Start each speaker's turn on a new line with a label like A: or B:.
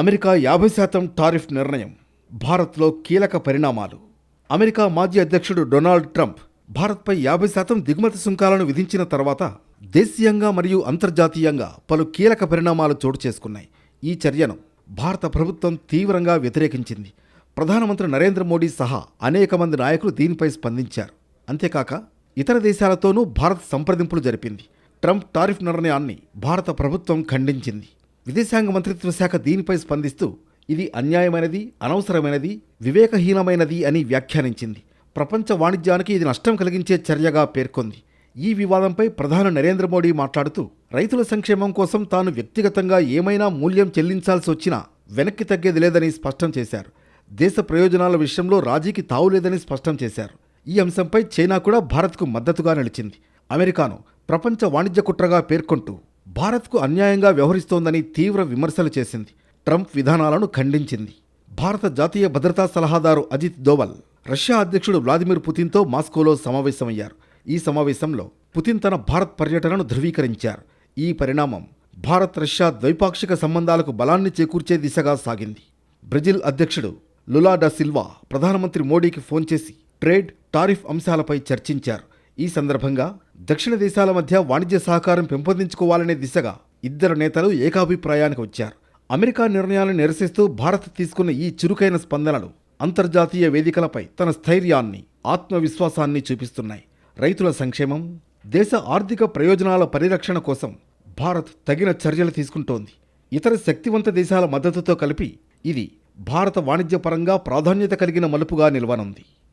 A: America యాభై శాతం tariff నిర్ణయం. భారత్లో కీలక పరిణామాలు. అమెరికా మాజీ అధ్యక్షుడు డొనాల్డ్ ట్రంప్ భారత్పై యాభై శాతం దిగుమతి సుంకాలను విధించిన తర్వాత దేశీయంగా మరియు అంతర్జాతీయంగా పలు కీలక పరిణామాలు చోటు చేసుకున్నాయి. ఈ చర్యను భారత ప్రభుత్వం తీవ్రంగా వ్యతిరేకించింది. ప్రధానమంత్రి నరేంద్ర మోడీ సహా అనేక మంది నాయకులు దీనిపై స్పందించారు. అంతేకాక ఇతర దేశాలతోనూ భారత్ సంప్రదింపులు జరిపింది. ట్రంప్ టారిఫ్ నిర్ణయాన్ని భారత ప్రభుత్వం ఖండించింది. విదేశాంగ మంత్రిత్వ శాఖ దీనిపై స్పందిస్తూ ఇది అన్యాయమైనది అనవసరమైనది వివేకహీనమైనది అని వ్యాఖ్యానించింది. ప్రపంచ వాణిజ్యానికి ఇది నష్టం కలిగించే చర్యగా పేర్కొంది. ఈ వివాదంపై ప్రధాని నరేంద్ర మోడీ మాట్లాడుతూ రైతుల సంక్షేమం కోసం తాను వ్యక్తిగతంగా ఏమైనా మూల్యం చెల్లించాల్సి వచ్చినా వెనక్కి తగ్గేది లేదని స్పష్టం చేశారు. దేశ ప్రయోజనాల విషయంలో రాజీకి తావులేదని స్పష్టం చేశారు. ఈ అంశంపై చైనా కూడా భారత్కు మద్దతుగా నిలిచింది. అమెరికాను ప్రపంచ వాణిజ్య కుట్రగా పేర్కొంటూ భారత్కు అన్యాయంగా వ్యవహరిస్తోందని తీవ్ర విమర్శలు చేసింది. ట్రంప్ విధానాలను ఖండించింది. భారత జాతీయ భద్రతా సలహాదారు అజిత్ దోవల్ రష్యా అధ్యక్షుడు వ్లాదిమిర్ పుతిన్తో మాస్కోలో సమావేశమయ్యారు. ఈ సమావేశంలో పుతిన్ తన భారత్ పర్యటనను ధృవీకరించారు. ఈ పరిణామం భారత్ రష్యా ద్వైపాక్షిక సంబంధాలకు బలాన్ని చేకూర్చే దిశగా సాగింది. బ్రెజిల్ అధ్యక్షుడు లులా డా సిల్వా ప్రధానమంత్రి మోడీకి ఫోన్ చేసి ట్రేడ్ టారిఫ్ అంశాలపై చర్చించారు. ఈ సందర్భంగా దక్షిణ దేశాల మధ్య వాణిజ్య సహకారం పెంపొందించుకోవాలనే దిశగా ఇద్దరు నేతలు ఏకాభిప్రాయానికి వచ్చారు. అమెరికా నిర్ణయాలను నిరసిస్తూ భారత్ తీసుకున్న ఈ చురుకైన స్పందనలు అంతర్జాతీయ వేదికలపై తన స్థైర్యాన్ని ఆత్మవిశ్వాసాన్ని చూపిస్తున్నాయి. రైతుల సంక్షేమం దేశ ఆర్థిక ప్రయోజనాల పరిరక్షణ కోసం భారత్ తగిన చర్యలు తీసుకుంటోంది. ఇతర శక్తివంత దేశాల మద్దతుతో కలిపి ఇది భారత వాణిజ్యపరంగా ప్రాధాన్యత కలిగిన మలుపుగా నిలవనుంది.